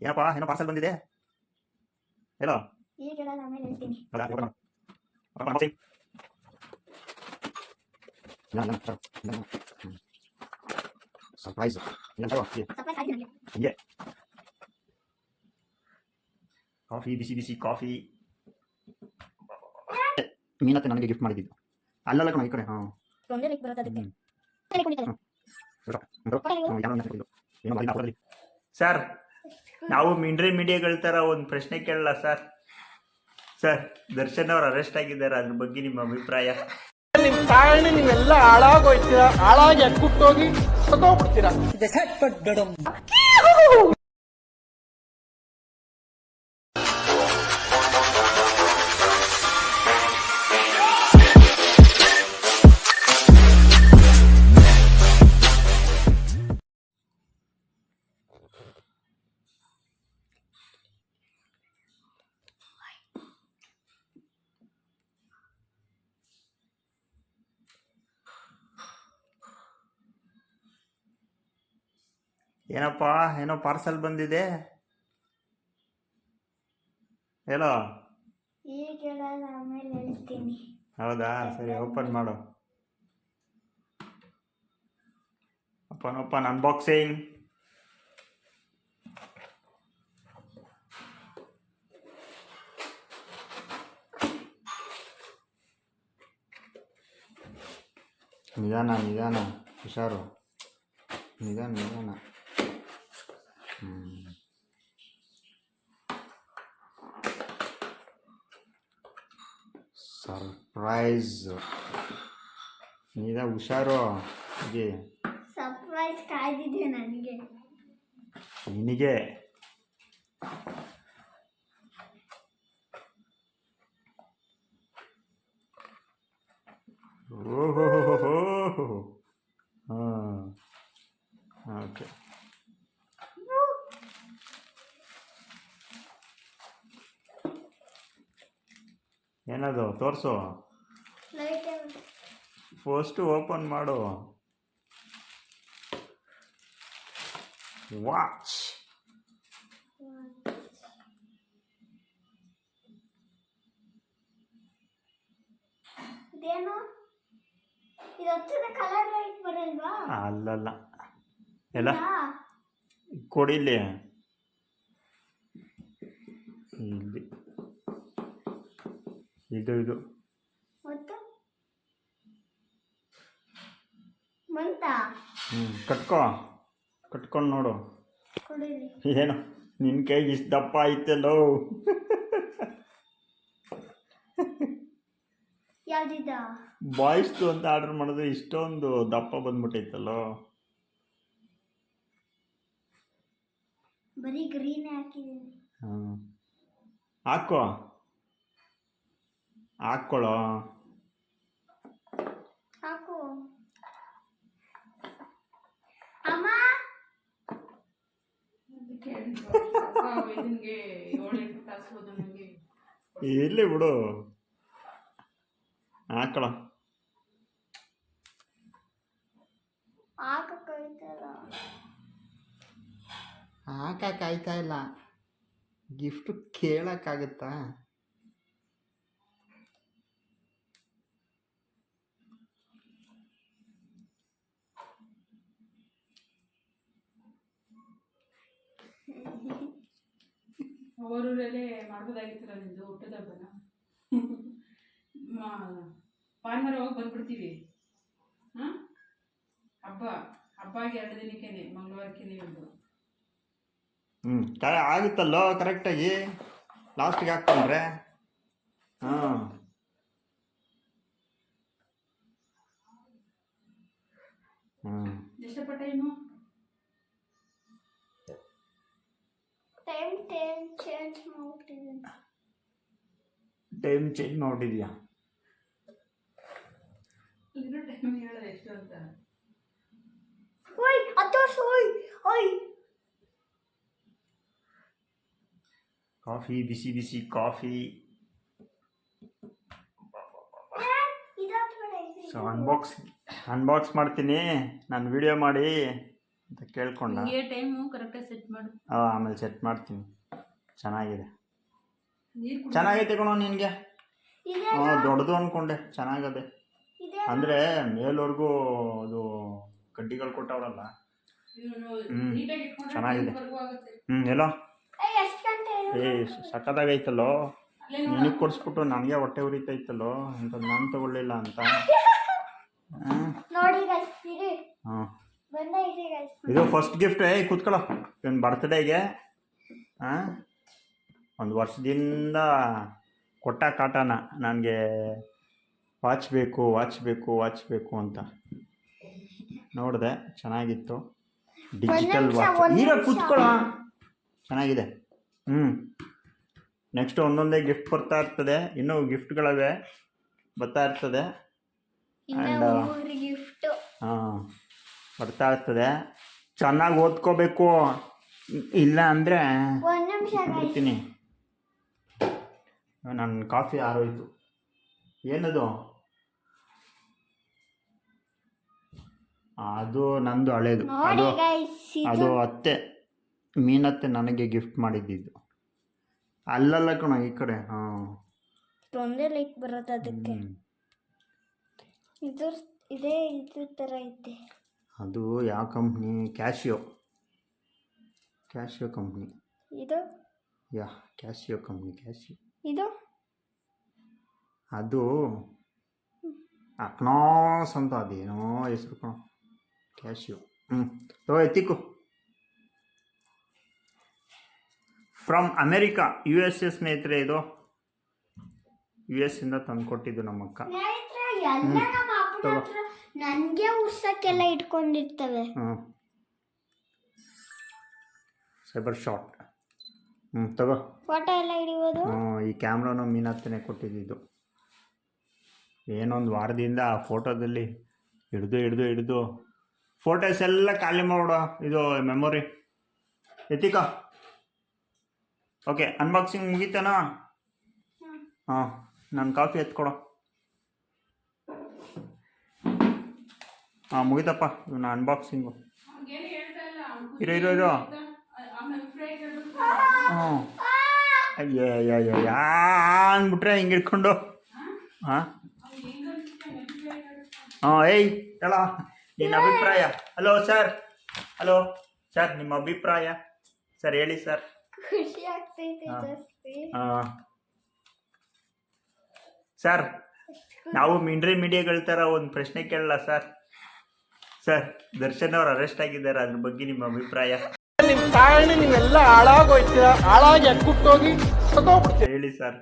ಏನಪ್ಪ ಏನೋ ಪಾರ್ಸಲ್ ಬಂದಿದೆ ಹೇಳೋ ಈಗ ಹೇಳೋದು ಆಮೇಲೆ ಹೇಳ್ತೀನಿ ಹೌದಾ ಓಪನ್ ಮಾಡು ಓಪನ್ ಮಾಡಿ ಇಲ್ಲ ಇಲ್ಲ ತಗೋ. ಇಲ್ಲ ಇಲ್ಲ ಸರ್ಪ್ರೈಸ್ ಇಲ್ಲ ತಗೋ ಹೀಗೆ. ಸರ್ಪ್ರೈಸ್ ಆಯ್ತು ನನಗೆ ಹೀಗೆ ಕಾಫಿ ಬಿಸಿ ಬಿಸಿ ಕಾಫಿ ಮೀನತ್ತೆ ನನಗೆ ಗಿಫ್ಟ್ ಮಾಡಿದ್ದು ಅಲ್ಲಲ್ಲ ಕಣ ಈ ಕಡೆ ಹಾಂ ಒಂದೇ ಲೈಕ್ ಬರುತ್ತೆ ಅದಕ್ಕೆ ಹ್ಮ್. ತಲೆ ಕುಣಿತದೆ. ಸರ್ ನಾವು ಮಿಂಡ್ರಿ ಮೀಡಿಯಾಗಳ ಥರ ಒಂದು ಪ್ರಶ್ನೆ ಕೇಳಲ್ಲ ಸರ್. ಸರ್ ದರ್ಶನ್ ಅವ್ರು ಅರೆಸ್ಟ್ ಆಗಿದ್ದಾರೆ ಅದ್ರ ಬಗ್ಗೆ ನಿಮ್ಮ ಅಭಿಪ್ರಾಯ? ನಿಮ್ ಕಾರಣ ನೀವೆಲ್ಲ ಹಾಳಾಗೋಯ್ತೀರಾ? ಹಾಳಾಗಿ ಅಕ್ಕುಟ್ಟೋಗಿ ಸತ್ತೋಗ್ಬಿಡ್ತೀರಾ? ಏನಪ್ಪ ಏನೋ ಪಾರ್ಸಲ್ ಬಂದಿದೆ? ಹೇಳೋ? ಹೌದಾ? ಸರಿ ಓಪನ್ ಮಾಡು. ಓಪನ್ ಓಪನ್ ಅನ್ಬಾಕ್ಸಿಂಗ್ ನಿಧಾನ ನಿಧಾನ ಹುಷಾರು. ನಿಧಾನ ನಿಧಾನ. ಸರ್ಪ್ರೈಸ್ ನಿಧಾನ ಹುಷಾರು? ಹೀಗೆ. ಸರ್ಪ್ರೈಸ್ ಕಾಯ್ದಿದೆ ನನಗೆ. ನಿನಗೆ? ಓಹೋ ಹಾಂ ಓಕೆ. ಏನದು ತೋರಿಸು. ಫಸ್ಟು ಓಪನ್ ಮಾಡು. ವಾಚ್ ಅಲ್ಲಲ್ಲ. ಎಲ್ಲ? ಕೊಡಿಲ್ಲ ಕೊಡಿಲಿ ಇಲ್ಲಿ. ಇದು ಇದು ಮತ್ತು? ಮಂತ? ಹ್ಞೂ ಕಟ್ಕೋ. ಕಟ್ಕೊಂಡು ನೋಡು. ಕೊಡಿರಿ. ಏನು? ನಿನ್ನ ಕೈಗೆ ಇಷ್ಟು ದಪ್ಪ ಐತಲ್ಲೋ? ಯಾವ್ದಿದ? ಬಾಯ್ಸ್ದು ಅಂತ ಆರ್ಡರ್ ಮಾಡಿದ್ರೆ ಇಷ್ಟೊಂದು ದಪ್ಪ ಬಂದ್ಬಿಟ್ಟೈತಲ್ಲೋ? ಬರೀ ಗ್ರೀನ್ ಹಾಕಿದ್ದೀನಿ. ಹಾಂ ಹಾಕೋ. ಹಾಕ್ಕೊಳ್ಳೋ ಹಾಕು. ಅಮ್ಮ? ಇರಲಿ ಬಿಡು. ಹಾಕಳ ಹಾಕ ಹಾಕಕ್ಕಾಯ್ತಾ ಇಲ್ಲ. ಗಿಫ್ಟ್ ಕೇಳಕ್ಕಾಗತ್ತಾ? ಅವರೂರಲ್ಲೇ ಮಾಡ್ಬೋದಾಗಿತ್ತಲ್ಲ ನಿಂದು ಹುಟ್ಟದ ಹಬ್ಬನ? ಮಾ- ಭಾನುವಾರ ಹೋಗಿ ಬಂದ್ಬಿಡ್ತೀವಿ. ಹಾಂ? ಹಬ್ಬ ಹಬ್ಬಗೆ ಎರಡು ದಿನಕ್ಕೇನೆ ಮಂಗಳವಾರಕ್ಕೇನೆ ಒಂದು. ಹ್ಞೂ ಕ ಆಗುತ್ತಲ್ಲೋ ಕರೆಕ್ಟಾಗಿ? ಲಾಸ್ಟಿಗೆ ಹಾಕ್ಕೊಂಡ್ರೆ? ಹಾಂ. ಹ್ಞೂ ಎಷ್ಟಪ್ಪ ಟೈಮ್ ಟೈಮ್ ಚೇಂಜ್ ನೋಡಿದ್ಯಾ? ಟೈಮ್ ಹೇಳೋದು ಎಷ್ಟು ಅಂತ? ಓಯ್ ಓಯ್ ಓಯ್. ಕಾಫಿ ಬಿಸಿ ಬಿಸಿ ಕಾಫಿ ಸೊ ಅನ್ಬಾಕ್ಸ್ ಅನ್ಬಾಕ್ಸ್ ಮಾಡ್ತೀನಿ. ನಾನು ವಿಡಿಯೋ ಮಾಡಿ ಅಂತ ಕೇಳ್ಕೊಂಡ. ಟೈಮು ಕರೆಕ್ಟಾಗಿ ಸೆಟ್ ಮಾಡು. ಆ, ಆಮೇಲೆ ಸೆಟ್ ಮಾಡ್ತೀನಿ. ಚೆನ್ನಾಗಿದೆ. ಚೆನ್ನಾಗೈತೆ ಕಣೋ ನಿನಗೆ? ಹ್ಞೂ ದೊಡ್ಡದು ಅಂದ್ಕೊಂಡೆ ಚೆನ್ನಾಗದೆ. ಅಂದರೆ ಮೇಲ್ವರೆಗೂ ಅದು ಕಡ್ಡಿಗಳು ಕೊಟ್ಟವರಲ್ಲ. ಹ್ಞೂ ನೀಟಾಗಿ ಇಟ್ಕೊಂಡ್ರೆ ಚೆನ್ನಾಗಿದೆ. ಹ್ಞೂ ಎಲ್ಲೋ ಏಯ್, ಎಷ್ಟ್ ಗಂಟೆ ಏ ಸಕ್ಕದಾಗೈತಲ್ಲೋ ಅಲ್ಲೇ ನಿನಗೆ ಕೊಡಿಸ್ಬಿಟ್ಟು ನನಗೆ ಹೊಟ್ಟೆ ಉರಿತೈತಲ್ಲೋ? ಅಂತ ನಾನು ತಗೊಳ್ಳಿಲ್ಲ ಅಂತ. ನೋಡಿ ಗೈಸ್ ಇರಿ. ಹಾಂ ಇದು ಫಸ್ಟ್ ಗಿಫ್ಟ್ ಏ ಕೂತ್ಕೊಳ್ಳೋ. ಇವನ್ ಬರ್ತ್ಡೇಗೆ ಹಾಂ? ಒಂದು ವರ್ಷದಿಂದ ಕೊಟ್ಟ ಕಾಟನ ನನಗೆ ವಾಚ್ ಬೇಕು ವಾಚ್ ಬೇಕು ವಾಚ್ ಬೇಕು ಅಂತ ನೋಡಿದೆ ಚೆನ್ನಾಗಿತ್ತು. Digital watch. ಈಗ ಕೂತ್ಕೊಳ್ಳ ಚೆನ್ನಾಗಿದೆ. ಹ್ಞೂ ನೆಕ್ಸ್ಟ್ ಒಂದೊಂದೇ ಗಿಫ್ಟ್ ಬರ್ತಾ ಇರ್ತದೆ. ಇನ್ನೂ ಗಿಫ್ಟ್ಗಳವೆ ಬರ್ತಾ ಇರ್ತದೆ. And, uh, ಹಾಂ ಬರ್ತಾ ಇರ್ತದೆ. ಚೆನ್ನಾಗಿ ಓದ್ಕೋಬೇಕು. ಇಲ್ಲ ಅಂದರೆ ಬರ್ತೀನಿ ನನ್ನ ಕಾಫಿ ಆರೋಯ್ತು. ಏನದು? ಅದು ನಂದು ಹಳೇದು. ಅದು ಅದು ಅತ್ತೆ ಮೀನತ್ತೆ ನನಗೆ ಗಿಫ್ಟ್ ಮಾಡಿದ್ದಿದ್ದು ಅಲ್ಲಲ್ಲ ಕಣ ಈ ಕಡೆ. ಹಾಂ. ಒಂದೇ ಲೈಕ್ ಬರೋದು ಅದಕ್ಕೆ. ಇದು ಇದೇ ಇದು ಥರ ಐತೆ. ಅದು ಯಾವ ಕಂಪ್ನಿ ಕ್ಯಾಶಿಯೋ ಕ್ಯಾಶಿಯೋ ಕಂಪ್ನಿ ಇದು? ಯಾ ಕ್ಯಾಶಿಯೋ ಕಂಪ್ನಿ ಕ್ಯಾಶಿಯೋ ಇದು? ಅದು ಅಕ್ನಾಸ್ ಅಂತ ಅದೇನೋ ಹೆಸರು ಕಣ. ಕ್ಯಾಶಿಯೋ. ಹ್ಞೂ ತೋ ಎತ್ತಿಕ್ಕು from America U S A ಸ್ನೇಹಿತರೆ ಇದು ಯು ಎಸ್ ಇಂದ ತಂದು ಕೊಟ್ಟಿದ್ದು ನಮ್ಮ ಅಕ್ಕ. ಸ್ನೇಹಿತರೆ ಎಲ್ಲ ನಮ್ಮ ಅಪ್ಪನ ಹತ್ರ ನನಗೆ ಉರ್ಸಕ್ಕೆಲ್ಲ ಇಟ್ಕೊಂಡಿರ್ತವೆ. ಹ್ಞೂ ಸೈಬರ್ ಶಾಟ್ ಹ್ಞೂ ತಗೋ. ಫೋಟೋ ಎಲ್ಲ ಹಿಡಿಬೋದು? ಹ್ಞೂ ಈ ಕ್ಯಾಮ್ರಾನು ಮೀನತ್ತನೇ ಕೊಟ್ಟಿದ್ದು ಏನೊಂದು ವಾರದಿಂದ ಆ ಫೋಟೋದಲ್ಲಿ ಹಿಡ್ದು ಹಿಡ್ದು ಹಿಡ್ದು ಫೋಟೋಸ್ ಎಲ್ಲ ಖಾಲಿ ಮಾಡೋ ಇದು ಮೆಮೊರಿ ಎತ್ತಿಕ ಓಕೆ ಅನ್ಬಾಕ್ಸಿಂಗ್ ಮುಗೀತನಾ? ಹಾಂ ನಾನು ಕಾಫಿ ಎತ್ಕೊಡೋ. ಹಾಂ ಮುಗೀತಪ್ಪ. ಇವನ್ನ ಅನ್ಬಾಕ್ಸಿಂಗು ಇರೋ ಇರೋ ಇರೋ. ಹ್ಞೂ ಅಯ್ಯೋ ಅಯ್ಯೋ ಅಯ್ಯೋ. ಯಾ ಅಂದ್ಬಿಟ್ರೆ ಹಿಂಗೆ ಹಿಡ್ಕೊಂಡು. ಹಾಂ. ಹಾಂ ಏಯ್ ಹೇಳ ನಿನ್ನ ಅಭಿಪ್ರಾಯ. ಹಲೋ ಸರ್ ಹಲೋ ಸರ್ ನಿಮ್ಮ ಅಭಿಪ್ರಾಯ? ಸರ್ ಹೇಳಿ ಸರ್ ಖುಷಿ ಆಗ್ತೈತೆ ಹಾ. ಜಾಸ್ತಿ. ಹಾಂ ಸರ್ ನಾವು ಮಿಂಡ್ರಿ ಮೀಡಿಯಾಗಳ ಥರ ಒಂದು ಪ್ರಶ್ನೆ ಕೇಳಲ್ಲ ಸರ್ ಸರ್ ದರ್ಶನ್ ಅವ್ರು ಅರೆಸ್ಟ್ ಆಗಿದ್ದಾರೆ ಅದ್ರ ಬಗ್ಗೆ ನಿಮ್ಮ ಅಭಿಪ್ರಾಯ? ನಿಮ್ ಕಾರಣ ನೀವೆಲ್ಲ ಹಾಳಾಗೋಯ್ತೀರ? ಹಾಳಾಗಿ ಅಕ್ಕುಟ್ಟೋಗಿ ಸತೋಗ್ಬಿಡ್ತೀರ ಹೇಳಿ ಸರ್.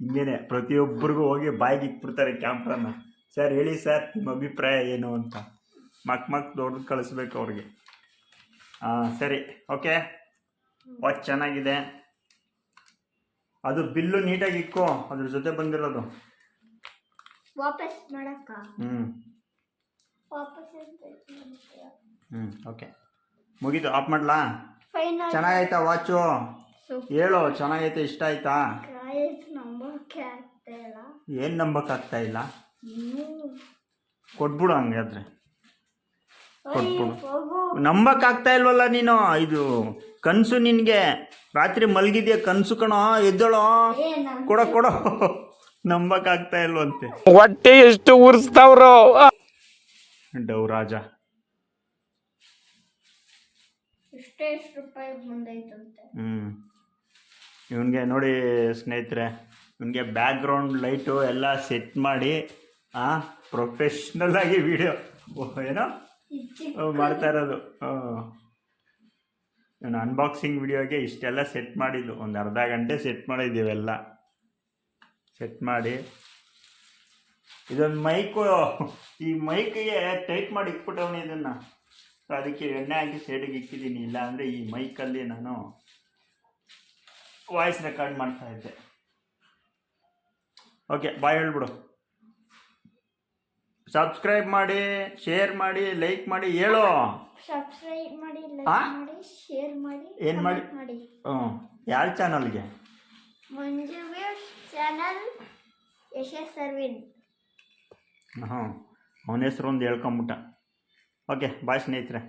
ಹಿಂಗೇನೆ ಪ್ರತಿಯೊಬ್ಬರಿಗೂ ಹೋಗಿ ಬಾಯಿಗೆ ಇಕ್ಬಿಡ್ತಾರೆ ಕ್ಯಾಮ್ರಾನ ಸರ್ ಹೇಳಿ ಸರ್ ನಿಮ್ಮ ಅಭಿಪ್ರಾಯ ಏನು ಅಂತ. ಮಕ್ ಮಕ್ ದೊಡ್ಡ ಕಳಿಸ್ಬೇಕು ಅವ್ರಿಗೆ. ಹಾಂ ಸರಿ ಓಕೆ? ವಾಚ್ ಚೆನ್ನಾಗಿದೆ. ಅದು ಬಿಲ್ಲು ನೀಟಾಗಿ ಇಕ್ಕೋ ಅದ್ರ ಜೊತೆ ಬಂದಿರೋದು. ವಾಪಸ್ ಮಾಡಕ್ಕ? ಹ್ಞೂ ವಾಪಸ್ ಹ್ಞೂ ಓಕೆ. ಮುಗೀತು ಆಫ್ ಮಾಡ್ಲಾ? ಫೈನಲ್ ಚೆನ್ನಾಗೈತಾ ವಾಚು ಹೇಳು ಚೆನ್ನಾಗೈತೆ ಇಷ್ಟ ಆಯ್ತಾ? ಏನ್ ನಂಬಕ್ ಆಗ್ತಾ ಇಲ್ಲ. ಏನು ನಂಬಕ್ಕಾಗ್ತಾ ಇಲ್ಲ? ಕೊಟ್ಬಿಡು ಹಂಗಾದ್ರೆ ಕೊಟ್ಬಿಡು. ನಂಬಕ್ ನಂಬಕ್ಕಾಗ್ತಾ ಇಲ್ವಲ್ಲ ನೀನು? ಇದು ಕನಸು ನಿನಗೆ. ರಾತ್ರಿ ಮಲಗಿದ್ಯಾ ಕನಸು ಕಣೋ ಎದ್ದಳೋ? ಕೊಡ ಕೊಡ ಕೊಡೋ. ಕೊಡೋ ನಂಬಕ್ಕಾಗ್ತಾ ಇಲ್ವಂತೆ. ಹೊಟ್ಟೆ ಎಷ್ಟು ಉರ್ಸ್ತಾವ್ರೋ. ಡೌ ರಾಜ ಇಷ್ಟೇ ಇಷ್ಟು ರೂಪಾಯಿ ಬಂದೈತಂತೆ ಹ್ಞೂ ಇವನಿಗೆ ನೋಡಿ ಸ್ನೇಹಿತರೆ ಇವನಿಗೆ ಬ್ಯಾಕ್ಗ್ರೌಂಡ್ ಲೈಟು ಎಲ್ಲ ಸೆಟ್ ಮಾಡಿ ಆ ಪ್ರೊಫೆಷ್ನಲ್ ಆಗಿ ವಿಡಿಯೋ ಏನೋ? ಮಾಡ್ತಾ ಇರೋದು. ಇವನು ಅನ್ಬಾಕ್ಸಿಂಗ್ ವಿಡಿಯೋಗೆ ಇಷ್ಟೆಲ್ಲ ಸೆಟ್ ಮಾಡಿದ್ದು. ಒಂದು ಅರ್ಧ ಗಂಟೆ ಸೆಟ್ ಮಾಡಿದ್ದೀವೆಲ್ಲ ಸೆಟ್ ಮಾಡಿ. ಇದೊಂದು ಮೈಕು ಈ ಮೈಕಿಗೆ ಟೈಟ್ ಮಾಡಿ ಇಟ್ಬಿಟ್ಟವನು ಇದನ್ನು. ಸೊ ಅದಕ್ಕೆ ಎಣ್ಣೆ ಹಾಕಿ ಸೈಡಿಗೆ ಇಕ್ಕಿದ್ದೀನಿ ಇಲ್ಲ ಅಂದರೆ ಈ ಮೈಕಲ್ಲಿ ನಾನು ವಾಯ್ಸ್ ರೆಕಾರ್ಡ್ ಮಾಡ್ತಾ ಇದ್ದೆ. ಓಕೆ ಬಾಯ್ ಹೇಳ್ಬಿಡು. ಸಬ್ಸ್ಕ್ರೈಬ್ ಮಾಡಿ ಶೇರ್ ಮಾಡಿ ಲೈಕ್ ಮಾಡಿ ಹೇಳು. ಸಬ್ಸ್ಕ್ರೈಬ್ ಮಾಡಿ? ಲೈಕ್ ಮಾಡಿ ಶೇರ್ ಮಾಡಿ ಏನ್ ಮಾಡಿ? ಹ್ಞೂ ಯಾರ ಚಾನಲ್ಗೆ ಮಂಜು ಚಾನಲ್ ಯಶಸ್ ಅರವಿಂದ್. ಹ್ಞೂ ಅವನ ಹೆಸರು ಒಂದು ಹೇಳ್ಕೊಂಬಿಟ್ಟ. ಓಕೆ ಬಾಯ್ ಸ್ನೇಹಿತರೆ